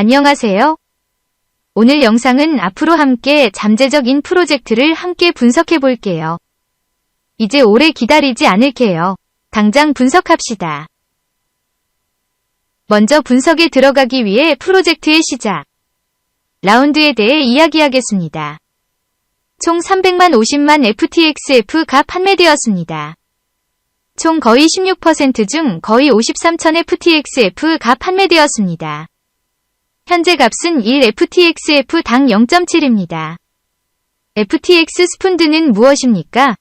안녕하세요. 오늘 영상은 앞으로 함께 잠재적인 프로젝트를 함께 분석해 볼게요. 이제 오래 기다리지 않을게요. 당장 분석합시다. 먼저 분석에 들어가기 위해 프로젝트의 시작, 라운드에 대해 이야기하겠습니다. 총 300만 50만 FTXF 가 판매되었습니다. 총 거의 16%중 거의 53천 FTXF 가 판매되었습니다. 현재 값은 1 FTXF 당 0.7입니다. FTX 스푼드는 무엇입니까?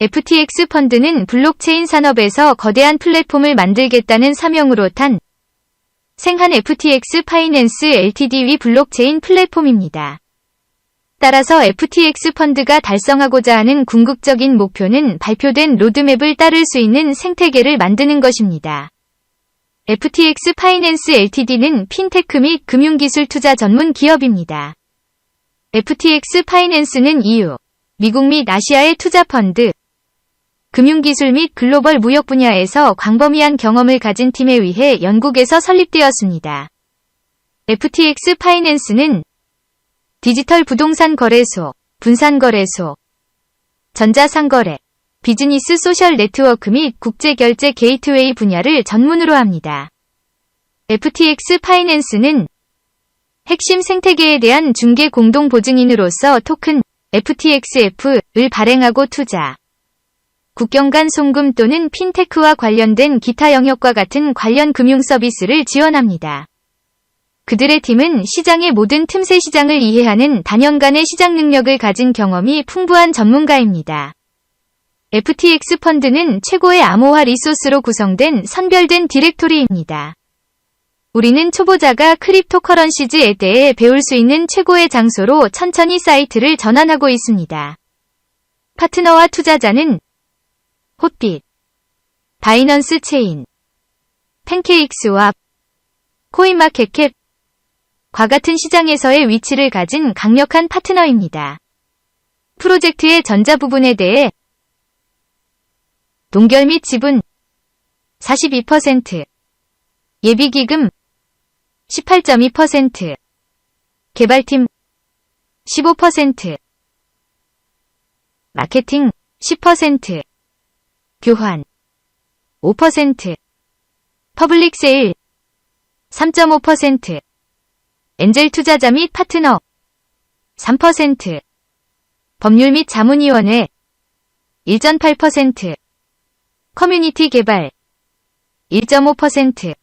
FTX 펀드는 블록체인 산업에서 거대한 플랫폼을 만들겠다는 사명으로 탄 생한 FTX 파이낸스 LTD의 블록체인 플랫폼입니다. 따라서 FTX 펀드가 달성하고자 하는 궁극적인 목표는 발표된 로드맵을 따를 수 있는 생태계를 만드는 것입니다. FTX 파이낸스 LTD는 핀테크 및 금융기술 투자 전문 기업입니다. FTX 파이낸스는 EU, 미국 및 아시아의 투자 펀드, 금융기술 및 글로벌 무역 분야에서 광범위한 경험을 가진 팀에 의해 영국에서 설립되었습니다. FTX 파이낸스는 디지털 부동산 거래소, 분산 거래소, 전자상거래, 비즈니스 소셜 네트워크 및 국제 결제 게이트웨이 분야를 전문으로 합니다. FTX 파이낸스는 핵심 생태계에 대한 중개 공동 보증인으로서 토큰 FTXF를 발행하고 투자, 국경 간 송금 또는 핀테크와 관련된 기타 영역과 같은 관련 금융 서비스를 지원합니다. 그들의 팀은 시장의 모든 틈새 시장을 이해하는 단연간의 시장 능력을 가진 경험이 풍부한 전문가입니다. FTX 펀드는 최고의 암호화 리소스로 구성된 선별된 디렉토리입니다. 우리는 초보자가 크립토 커런시즈에 대해 배울 수 있는 최고의 장소로 천천히 사이트를 전환하고 있습니다. 파트너와 투자자는 헛빛, 바이넌스 체인, 팬케이크스와 코인마켓캡, 과 같은 시장에서의 위치를 가진 강력한 파트너입니다. 프로젝트의 전자 부분에 대해 동결 및 지분 42%, 예비기금 18.2%, 개발팀 15%, 마케팅 10%, 교환 5%, 퍼블릭 세일 3.5%, 엔젤 투자자 및 파트너 3%, 법률 및 자문위원회 1.8%, 커뮤니티 개발 1.5%,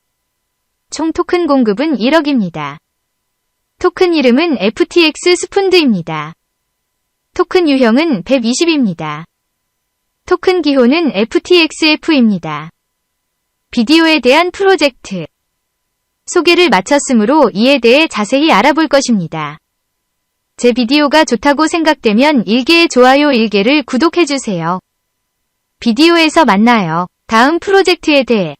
총 토큰 공급은 1억입니다. 토큰 이름은 FTX 스푼드입니다. 토큰 유형은 120입니다. 토큰 기호는 FTXF입니다. 비디오에 대한 프로젝트 소개를 마쳤으므로 이에 대해 자세히 알아볼 것입니다. 제 비디오가 좋다고 생각되면 1개의 좋아요 1개를 구독해주세요. 비디오에서 만나요. 다음 프로젝트에 대해